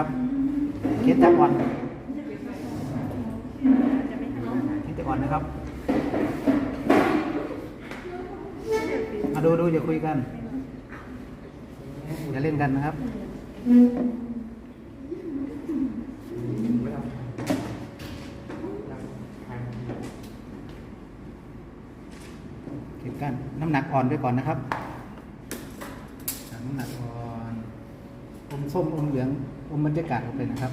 ครับเคสจับอ่อนเคสจับอ่อนนะครับมาดูดูอย่าคุยกันอย่าเล่นกันนะครับเก็บกันน้ำหนักอ่อนไว้ก่อนนะครับ น้ำหนักอ่อน อมส้มอมเหลือง อมบรรยากาศออกไปนะครับ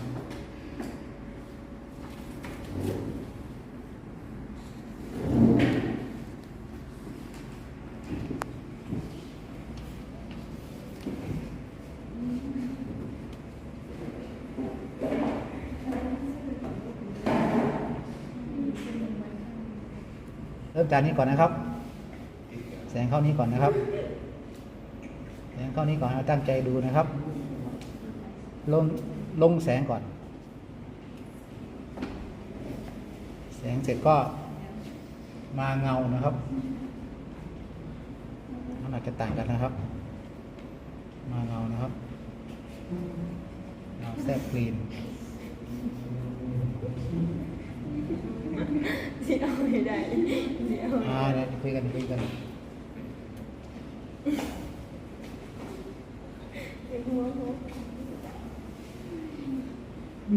เริ่มจากนี้ก่อนนะครับ แสงเข้านี้ก่อนนะครับ แสงเข้านี้ก่อนเอาตั้งใจดูนะครับ ลงลงแสงก่อน แสงเสร็จก็มาเงานะครับน้ำหนักจะต่างกันนะครับ มาเงานะครับเงาแทรกกรีนสิเอาไม่ได้สิเอาไม่อ่าได้เดี๋ยวคุยกันคุยกันเด็กหัวหัว เอ๊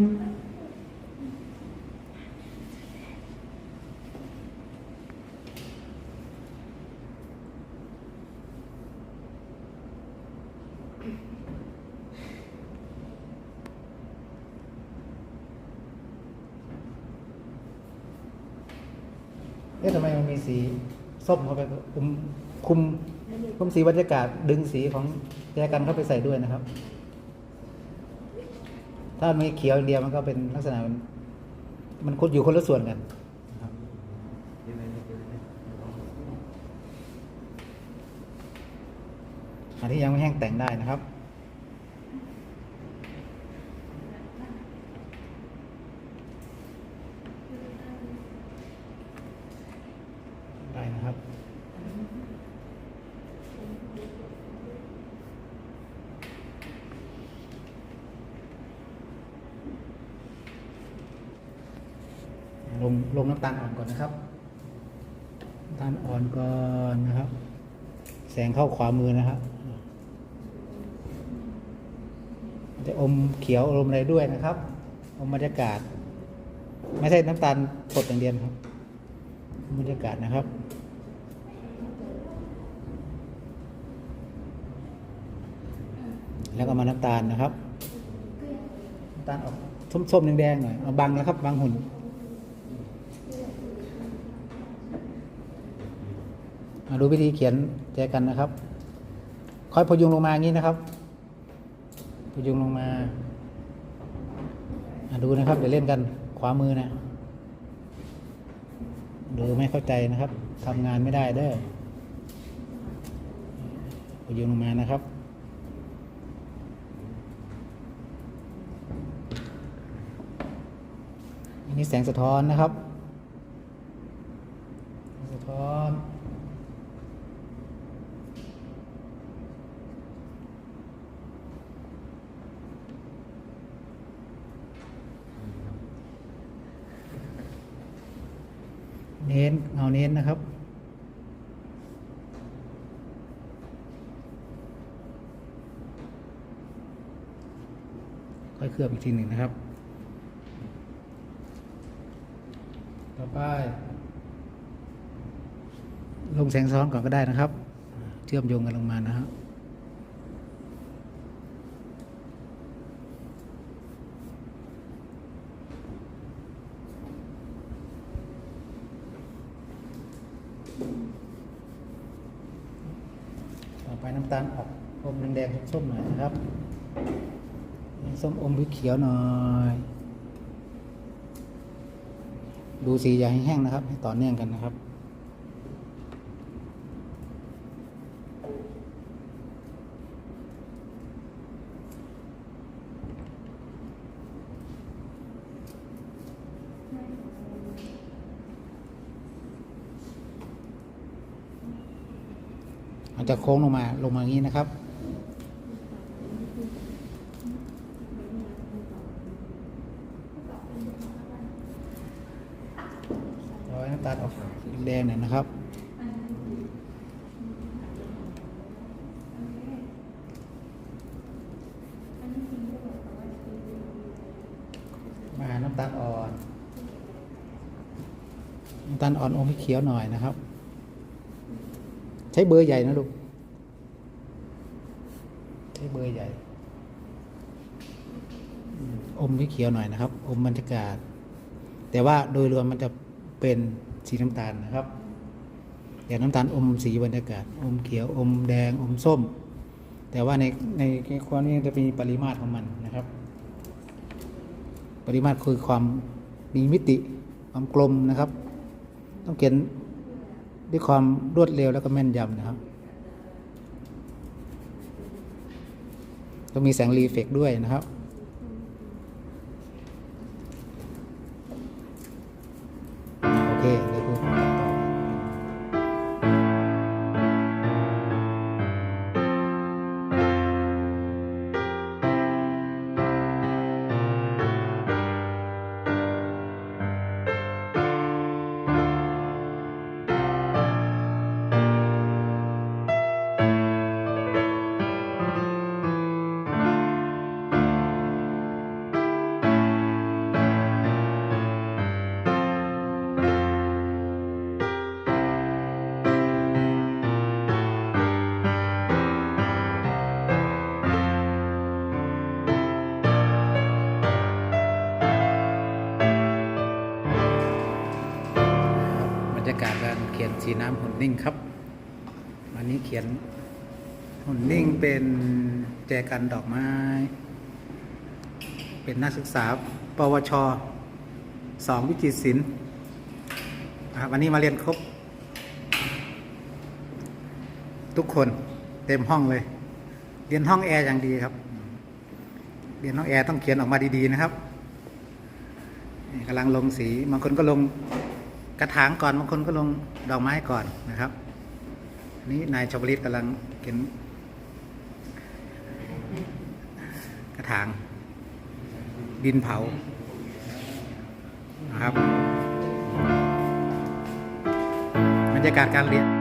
ะทำไมมันมีสีส้มเข้าไปคุมคุมคุมสีบรรยากาศดึงสีของแจกันเข้าไปใส่ด้วยนะครับ ถ้ามีเขียวอย่างเดียวมันก็เป็นลักษณะมันมันคุดอยู่คนละส่วนกันอันที่ยังไม่แห้งแต่งได้นะครับ ได้นะครับ ลงลงน้ำตาลอ่อนก่อนนะครับน้ำตาลอ่อนก่อนนะครับ แสงเข้าขวามือนะครับจะอมเขียวอมอะไรด้วยนะครับ อมบรรยากาศ ไม่ใช่น้ำตาลสดอย่างเดียวครับบรรยากาศนะครับแล้วก็มาน้ำตาลนะครับ น้ำตาลออกส้มๆแดงๆหน่อย เอาบังนะครับ บังหุ่น มาดูวิธีเขียนแจกันนะครับ ค่อยพยุงลงมาอย่างนี้นะครับ พยุงลงมาดูนะครับเดี๋ยวเล่นกันขวามือนะ ดูไม่เข้าใจนะครับทำงานไม่ได้เด้อพยุงลงมานะครับอันนี้แสงสะท้อนนะครับ สะท้อน เน้นเอาเน้นนะครับ ค่อยเคลือบอีกทีหนึ่งนะครับ ต่อไป ลงแสงซ้อนก่อนก็ได้นะครับ เชื่อมโยงกันลงมานะครับ ต่อไปน้ำตาลออกอมแดงๆส้มๆหน่อยนะครับ ส้มอมหรือเขียวหน่อย ดูสีอย่าให้แห้งนะครับ ให้ต่อเนื่องกันนะครับันจะโค้งลงมาลงมาอย่างนี้นะครับ ร้อยน้ำตาลออกแดงหน่อยนะครับมาน้ำตาลอ่อน น้ำตาลอ่อนอมให้เขียวหน่อยนะครับ ใช้เบอร์ใหญ่นะลูก ใช้เบอร์ใหญ่ อมอมให้เขียวหน่อยนะครับ อมบรรยากาศ แต่ว่าโดยรวมมันจะเป็นสีน้ำตาลนะครับ อย่างน้ำตาลอมสีบรรยากาศ อมเขียว อมแดง อมส้ม แต่ว่าในในในความนี้จะมีปริมาตรของมันนะครับ ปริมาตรคือความมีมิติความกลมนะครับ ต้องเขียน ด้วยความรวดเร็วแล้วก็แม่นยำนะครับต้องมีแสงรีเฟกด้วยนะครับ สีน้ำหุ่นนิ่งครับ วันนี้เขียนหุ่นนิ่งเป็นแจกันดอกไม้ เป็นนักศึกษา ปวชสองวิจิตรศิลป์วันนี้มาเรียนครบ ทุกคนเต็มห้องเลย เรียนห้องแอร์อย่างดีครับ เรียนห้องแอร์ต้องเขียนออกมาดีๆนะครับกำลังลงสีบางคนก็ลง กระถางก่อนบางคนก็ลงดอกไม้ก่อนนะครับ นี่นายชวลิตกำลังเก็นกระถาง ดินเผานะครับบรรยากาศการเรียน